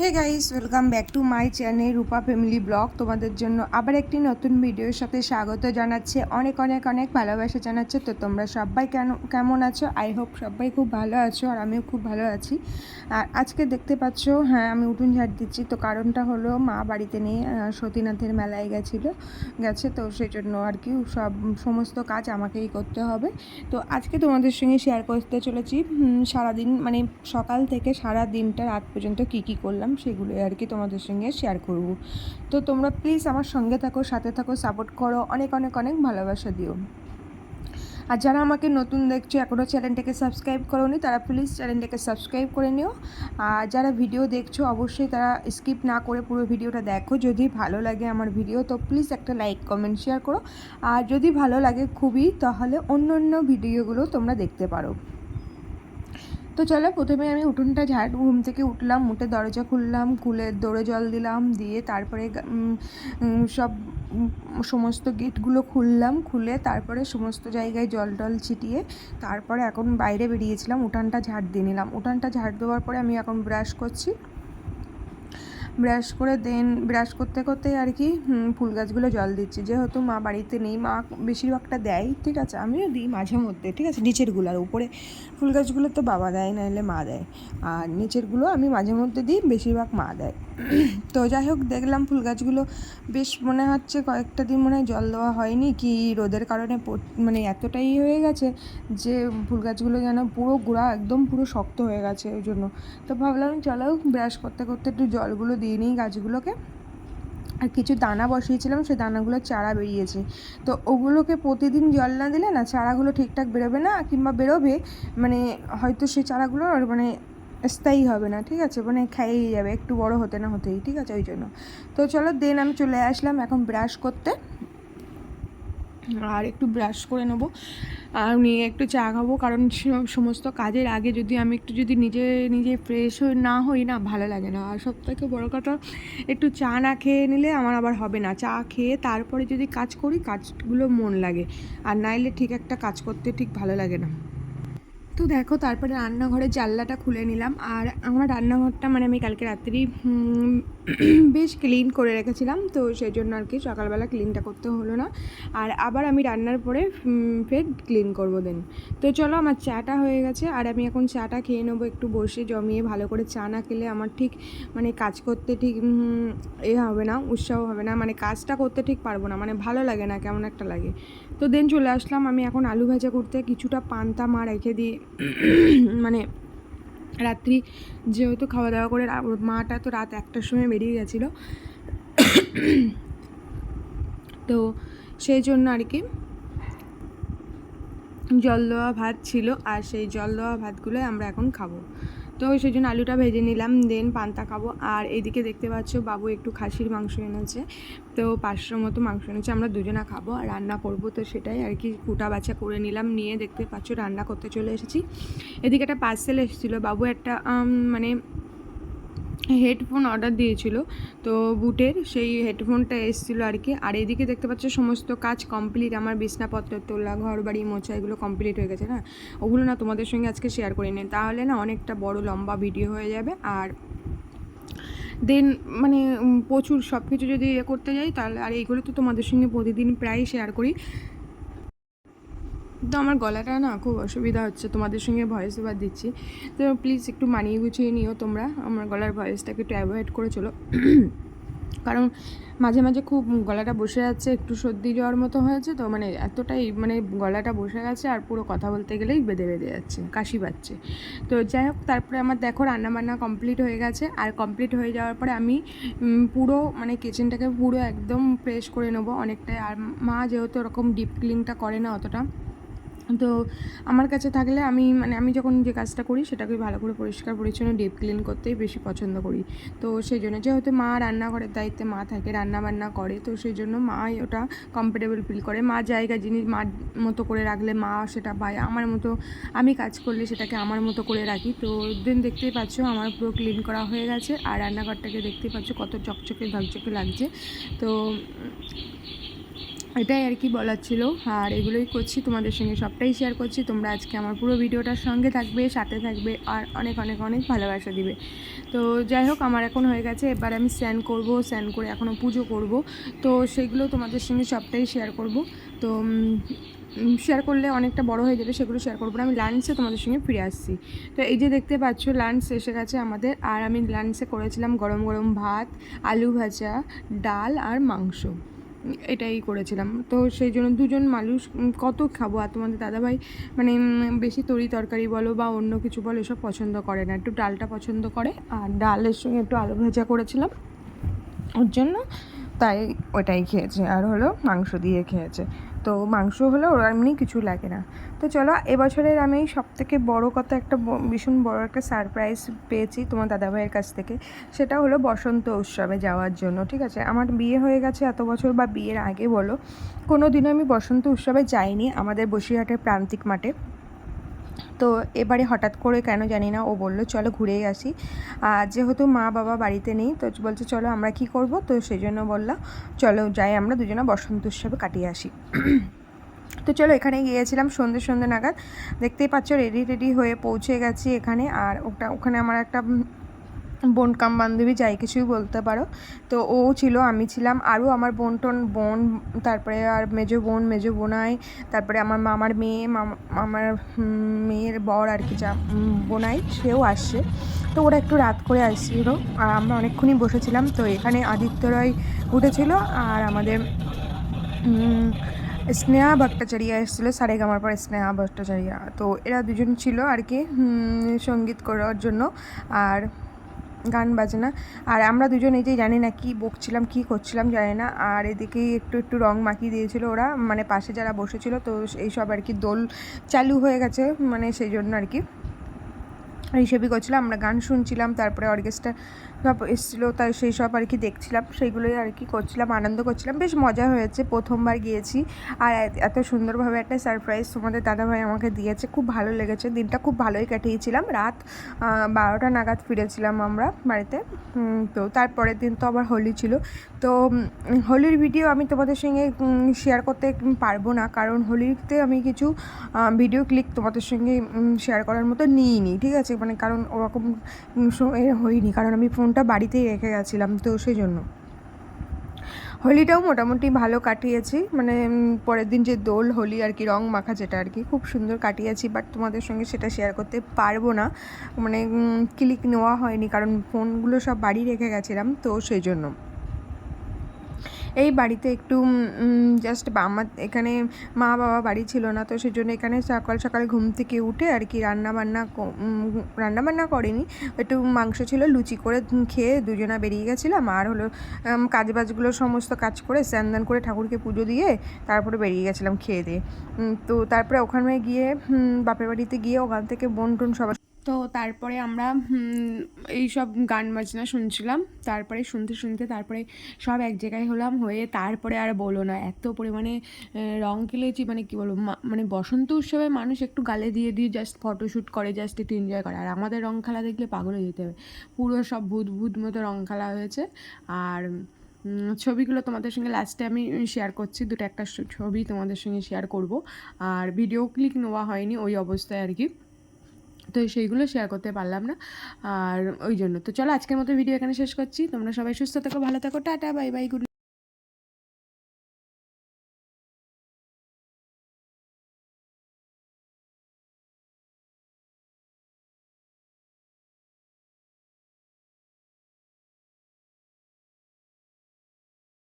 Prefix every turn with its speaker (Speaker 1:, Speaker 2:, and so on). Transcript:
Speaker 1: Hey guys welcome back to my channel Rupa family vlog তোমাদের জন্য আবার একটি নতুন ভিডিওর সাথে স্বাগত জানাচ্ছে। অনেক অনেক অনেক ভালোবাসা জানাচ্ছে। তো তোমরা সবাই কেন কেমন আছো? আই হোপ সবাই খুব ভালো আছো আর আমিও খুব ভালো আছি। আর আজকে দেখতে পাচ্ছ হ্যাঁ আমি উঠুন ঝাড় দিচ্ছি। তো কারণটা হলো মা বাড়িতে আহ, সতীনাথের মেলায় গেছিল গেছে। তো সেই জন্য আর কি সব সমস্ত কাজ আমাকেই করতে হবে। তো আজকে তোমাদের সঙ্গে শেয়ার করতে চলেছি সারাদিন মানে সকাল থেকে সারা দিনটা রাত পর্যন্ত কি কি করলাম। সেগুলো আর কি তোমাদের সঙ্গে শেয়ার করব। তো তোমরা প্লিজ আমার সঙ্গে থাকো, সাথে থাকো সাপোর্ট করো, অনেক অনেক অনেক ভালোবাসা দিও। আর যারা আমাকে নতুন দেখছ এখনও চ্যানেলটাকে সাবস্ক্রাইব করোনি, তারা প্লিজ চ্যানেলটাকে সাবস্ক্রাইব করে নিও। আর যারা ভিডিও দেখছ, অবশ্যই তারা স্কিপ না করে পুরো ভিডিওটা দেখো। যদি ভালো লাগে আমার ভিডিও তো প্লিজ একটা লাইক কমেন্ট শেয়ার করো। আর যদি ভালো লাগে খুবই, তাহলে অন্য অন্য ভিডিওগুলো তোমরা দেখতে পারো। তো চলো, প্রথমে আমি উঠোনটা ঝাড়, ঘুম থেকে উঠলাম, উঠে দরজা খুললাম, খুলে দৌড়ে জল দিলাম, দিয়ে তারপরে সব সমস্ত গেটগুলো খুললাম, খুলে তারপরে সমস্ত জায়গায় জল টল ছিটিয়ে তারপরে এখন বাইরে বেরিয়েছিলাম, উঠানটা ঝাড় দিয়ে নিলাম। উঠানটা ঝাড় দেওয়ার পরে আমি এখন ব্রাশ করছি। ব্রাশ করে দেন ব্রাশ করতে করতে আর কি ফুল গাছগুলো জল দিচ্ছি। যেহেতু মা বাড়িতে নেই, মা বেশিরভাগটা দেয়, ঠিক আছে, আমিও দিই মাঝে মধ্যে, ঠিক আছে, নিচেরগুলো আর উপরে। ফুল গাছগুলো তো বাবা দেয়, নাহলে মা দেয়। আর নিচেরগুলো আমি মাঝে মধ্যে দিই, বেশিরভাগ মা দেয়। তো যাই হোক, দেখলাম ফুল গাছগুলো বেশ মনে হচ্ছে কয়েকটা দিন মনে হয় জল দেওয়া হয়নি। কি রোদের কারণে মানে এতটাই হয়ে গেছে যে ফুল গাছগুলো যেন পুরো গোড়া, একদম পুরো শক্ত হয়ে গেছে ওই জন্য। তো ভাবলাম চলো ব্রাশ করতে করতে একটু জলগুলো দিয়ে নিই গাছগুলোকে। আর কিছু দানা বসিয়েছিলাম সেই দানাগুলো চারা বেরিয়েছে। তো ওগুলোকে প্রতিদিন জল না দিলে না, চারাগুলো ঠিকঠাক বেরোবে না, কিংবা বেরোবে মানে হয়তো সেই চারাগুলো মানে স্থায়ী হবে না, ঠিক আছে? মানে খাইয়েই যাবে, একটু বড় হতে না হতেই, ঠিক আছে? ওই জন্য। তো চলো, দেন আমি চলে আসলাম এখন ব্রাশ করতে। আর একটু ব্রাশ করে নেব। আর নিয়ে একটু চা খাব, কারণ সমস্ত কাজের আগে যদি আমি একটু যদি নিজে নিজে ফ্রেশ হয়ে না হই না, ভালো লাগে না। আর সব থেকে বড়ো কথা, একটু চা না খেয়ে নিলে আমার আবার হবে না। চা খেয়ে তারপরে যদি কাজ করি, কাজগুলো মন লাগে। আর নাইলে ঠিক একটা কাজ করতে ঠিক ভালো লাগে না। তো দেখো, তারপরে রান্নাঘরের জানলাটা খুলে নিলাম। আর আমার রান্নাঘরটা মানে আমি কালকে রাত্রি বেশ ক্লিন করে রেখেছিলাম। তো সেই জন্য আর কি সকালবেলা ক্লিনটা করতে হলো না। আর আবার আমি রান্নার পরে ফের ক্লিন করব দেন তো চলো, আমার চাটা হয়ে গেছে। আর আমি এখন চাটা খেয়ে নেব, একটু বসে জমিয়ে ভালো করে চা না খেলে আমার ঠিক মানে কাজ করতে ঠিক এ হবে না, উৎসাহ হবে না। মানে কাজটা করতে ঠিক পারব না মানে ভালো লাগে না, কেমন একটা লাগে। তো দেন চলে আসলাম। আমি এখন আলু ভাজা করতে, কিছুটা পান্তা মা রেখে দিয়ে মানে রাত্রি যেহেতু খাওয়া দাওয়া করে মাটা তো রাত একটার সময় বেরিয়ে গেছিল। তো সেই জন্য আর কি জল দেওয়া ভাত ছিল, আর সেই জল দেওয়া ভাতগুলোই আমরা এখন খাব। তো সেই জন্য আলুটা ভেজে নিলাম দেন পান্তা খাব। আর এদিকে দেখতে পাচ্ছ বাবু একটু খাসির মাংস এনেছে। তো পাঁচশো মতো মাংস এনেছে, আমরা দুজনা খাব আর রান্না করব। তো সেটাই আর কি কুটা বাছা করে নিলাম, নিয়ে দেখতে পাচ্ছ রান্না করতে চলে এসেছি। এদিকে একটা পার্সেল এসেছিল। বাবু একটা মানে হেডফোন অর্ডার দিয়েছিল, তো বুটের সেই হেডফোনটা এসেছিল আর কি। আর এদিকে দেখতে পাচ্ছ সমস্ত কাজ কমপ্লিট, আমার বিছনাপত্র, তোলা ঘর বাড়ি মোছা, এগুলো কমপ্লিট হয়ে গেছে না? ওগুলো না তোমাদের সঙ্গে আজকে শেয়ার করে নিন তাহলে না অনেকটা বড় লম্বা ভিডিও হয়ে যাবে আর দেন মানে প্রচুর সব কিছু যদি ইয়ে করতে যাই, তাহলে আর এইগুলো তো তোমাদের সঙ্গে প্রতিদিন প্রায় শেয়ার করি। তো আমার গলাটা না খুব অসুবিধা হচ্ছে, তোমাদের সঙ্গে ভয়েস ওভার দিচ্ছি। তো প্লিজ একটু মানিয়ে গুছিয়ে নিও তোমরা, আমার গলার ভয়েসটাকে একটু অ্যাভয়েড করে চলো। কারণ মাঝে মাঝে খুব গলাটা বসে যাচ্ছে, একটু সর্দি যাওয়ার মতো হয়েছে তো মানে এতটাই মানে গলাটা বসে গেছে আর পুরো কথা বলতে গেলেই বেঁধে বেঁধে যাচ্ছে, কাশি পাচ্ছে। তো যাই হোক, তারপরে আমার দেখো রান্নাবান্না কমপ্লিট হয়ে গেছে আর কমপ্লিট হয়ে যাওয়ার পরে আমি পুরো মানে কিচেনটাকে পুরো একদম ফ্রেশ করে নেব অনেকটাই। আর মা যেহেতু ওরকম ডিপ ক্লিনটা করে না অতটা তো আমার কাছে থাকলে আমি মানে আমি যখন যে কাজটা করি সেটাকে ভালো করে পরিষ্কার, পরিচ্ছন্ন ডিপ ক্লিন করতেই বেশি পছন্দ করি। তো সেই জন্য যেহেতু মা রান্নাঘরের দায়িত্বে মা থাকে রান্না বান্না করে, তো সেই জন্য মাই ওটা কমফোর্টেবল ফিল করে। মা জায়গা, জিনিস মার মতো করে রাখলে মা সেটা পায়। আমার মতো আমি কাজ করলে সেটাকে আমার মতো করে রাখি। তো দিন দেখতেই পাচ্ছ আমার পুরো ক্লিন করা হয়ে গেছে। আর রান্নাঘরটাকে দেখতেই পাচ্ছ কত চকচকে ঝকঝকে লাগছে। তো এটাই আর কি বলার ছিল। আর এগুলোই করছি, তোমাদের সঙ্গে সবটাই শেয়ার করছি। তোমরা আজকে আমার পুরো ভিডিওটার সঙ্গে থাকবে, সাথে থাকবে, আর অনেক অনেক অনেক ভালোবাসা দিবে। তো যাই হোক, আমার এখন হয়ে গেছে, এবার আমি স্যান করব স্যান করে এখনও পুজো করব। তো সেগুলো তোমাদের সঙ্গে সবটাই শেয়ার করব। তো শেয়ার করলে অনেকটা বড় হয়ে যাবে, সেগুলো শেয়ার করব না। আমি লাঞ্চে তোমাদের সঙ্গে ফিরে আসছি। তো এই যে দেখতে পাচ্ছ লাঞ্চ এসে গেছে আমাদের। আর আমি লাঞ্চে করেছিলাম গরম গরম ভাত, আলু ভাজা, ডাল আর মাংস। এটাই করেছিলাম। তো সেই জন্য দুজন মানুষ কত খাব? আর তোমাদের দাদাভাই মানে বেশি তরি তরকারি বলো বা অন্য কিছু বলো, এসব পছন্দ করে না। একটু ডালটা পছন্দ করে, আর ডালের সঙ্গে একটু আলু ভাজা করেছিলাম। ওর জন্য তাই ওটাই খেয়েছে। আর হলো মাংস দিয়ে খেয়েছে। তো মাংস হলে ওরা এমনি কিছু লাগে না। তো চলো, এবছরের আমি সব থেকে বড়ো কথা একটা ভীষণ বড় একটা সারপ্রাইজ পেয়েছি তোমার দাদাভাইয়ের কাছ থেকে। সেটা হলো বসন্ত উৎসবে যাওয়ার জন্য, ঠিক আছে? আমার বিয়ে হয়ে গেছে এত বছর বা বিয়ের আগে বলো। কোনো দিনও আমি বসন্ত উৎসবে যাইনি আমাদের বসিরহাটের প্রান্তিক মাঠে। তো এবারে হঠাৎ করে কেন জানি না, ও বলল, চলো ঘুরেই আসি। আর যেহেতু মা বাবা বাড়িতে নেই, তো বলছে, চলো আমরা কি করব? তো সেই জন্য বললাম চলো যাই, আমরা দুজনে বসন্ত উৎসবে কাটিয়ে আসি। তো চলো এখানে গিয়েছিলাম সন্ধ্যে সন্ধ্যে নাগাদ। দেখতেই পাচ্ছ রেডি রেডি হয়ে পৌঁছে গেছি এখানে। আর ওটা, ওখানে আমার একটা বোন কাম বান্ধবী, যাই কিছুই বলতে পারো। তো ও ছিল, আমি ছিলাম। আরও আমার বোন টোন, বোন, তারপরে আর মেজো বোন, মেজো বোনাই, তারপরে আমার মামার মেয়ে, মামা- আমার মেয়ের বর আর কি যা বোনাই, সেও আসছে। তো ওরা একটু রাত করে আসছিল। আর আমরা অনেকক্ষণই বসেছিলাম। তো এখানে আদিত্য রয় উঠেছিল আর আমাদের স্নেহা ভট্টাচার্য এসেছিল সারেগামার পর স্নেহা ভট্টাচার্য। তো এরা দুজন ছিল আর কি সংগীত করার জন্য। আর গান বাজনা। আর আমরা দুজন এই যে জানি না কি বকছিলাম, কি করছিলাম জানি না। আর এদিকেই একটু একটু রং মাখিয়ে দিয়েছিল ওরা। মানে পাশে যারা বসেছিল, তো এইসব আর কি দোল চালু হয়ে গেছে মানে সেই জন্য আর কি। এইসবই করছিলাম, আমরা গান শুনছিলাম, তারপরে অর্কেস্ট্রা সব এসেছিল, তাই সেই সব আর কি দেখছিলাম, সেইগুলোই আর কি করছিলাম, আনন্দ করছিলাম। বেশ মজা হয়েছে, প্রথমবার গিয়েছি। আর এত- সুন্দরভাবে একটা সারপ্রাইজ তোমাদের দাদাভাই আমাকে দিয়েছে, খুব ভালো লেগেছে, দিনটা খুব ভালোই কাটিয়েছিলাম। রাত বারোটা নাগাদ ফিরেছিলাম আমরা বাড়িতে। তো তারপরের দিন তো আবার হোলি ছিল। তো হোলির ভিডিও আমি তোমাদের সঙ্গে শেয়ার করতে পারব না। কারণ হোলিতে আমি কিছু ভিডিও ক্লিক তোমাদের সঙ্গে শেয়ার করার মতো নিইনি, ঠিক আছে? মানে কারণ ওরকম হয়নি। কারণ আমি ফোনটা বাড়িতেই রেখে গেছিলাম তো সেই জন্য। হোলিটাও মোটামুটি ভালো কাটিয়েছি মানে পরের দিন যে দোল, হোলি আর কি, রং মাখা যেটা আর কি, খুব সুন্দর কাটিয়েছি বাট তোমাদের সঙ্গে সেটা শেয়ার করতে পারব না। মানে ক্লিক নেওয়া হয়নি, কারণ ফোনগুলো সব বাড়ি রেখে গেছিলাম, তো সেই জন্য। এই বাড়িতে একটু জাস্ট আমার এখানে মা বাবা বাড়ি ছিল না তো সেই জন্য এখানে সকাল সকাল ঘুম থেকে উঠে আর কি রান্না বান্না রান্না বান্না করিনি। একটু মাংস ছিল লুচি করে খেয়ে দুজনা বেরিয়ে গেছিলাম। আর হলো উম, কাজ বাজগুলো সমস্ত কাজ করে স্নান করে ঠাকুরকে পুজো দিয়ে তারপরে বেরিয়ে গেছিলাম খেয়ে দিয়ে। তো তারপরে ওখানে গিয়ে বাপের বাড়িতে গিয়ে ওখান থেকে বোন টোন সবার তো তারপরে আমরা এই সব গান বাজনা শুনছিলাম। তারপরে শুনতে শুনতে তারপরে সব এক জায়গায় হলাম, হয়ে তারপরে আর বলো না, এত পরিমাণে রং খেলেছি মানে কি বলব মানে বসন্ত উৎসবে মানুষ একটু গালে দিয়ে দিয়ে জাস্ট ফটোশ্যুট করে জাস্ট একটু এনজয় করে। আর আমাদের রং খেলা দেখলে পাগল হয়ে যেতে হবে। পুরো সব ভূত ভূত মতো রং খেলা হয়েছে। আর ছবিগুলো তোমাদের সঙ্গে লাস্টে আমি শেয়ার করছি, দুটো একটা ছবি তোমাদের সঙ্গে শেয়ার করব। আর ভিডিও ক্লিক নেওয়া হয়নি, ওই অবস্থায় আর কি। তো সেইগুলো শেয়ার করতে পারলাম না। আর ওই জন্য। তো চলো আজকের মতো ভিডিও এখানে শেষ করছি। তোমরা সবাই সুস্থ থাকো, ভালো থাকো। Tata bye bye good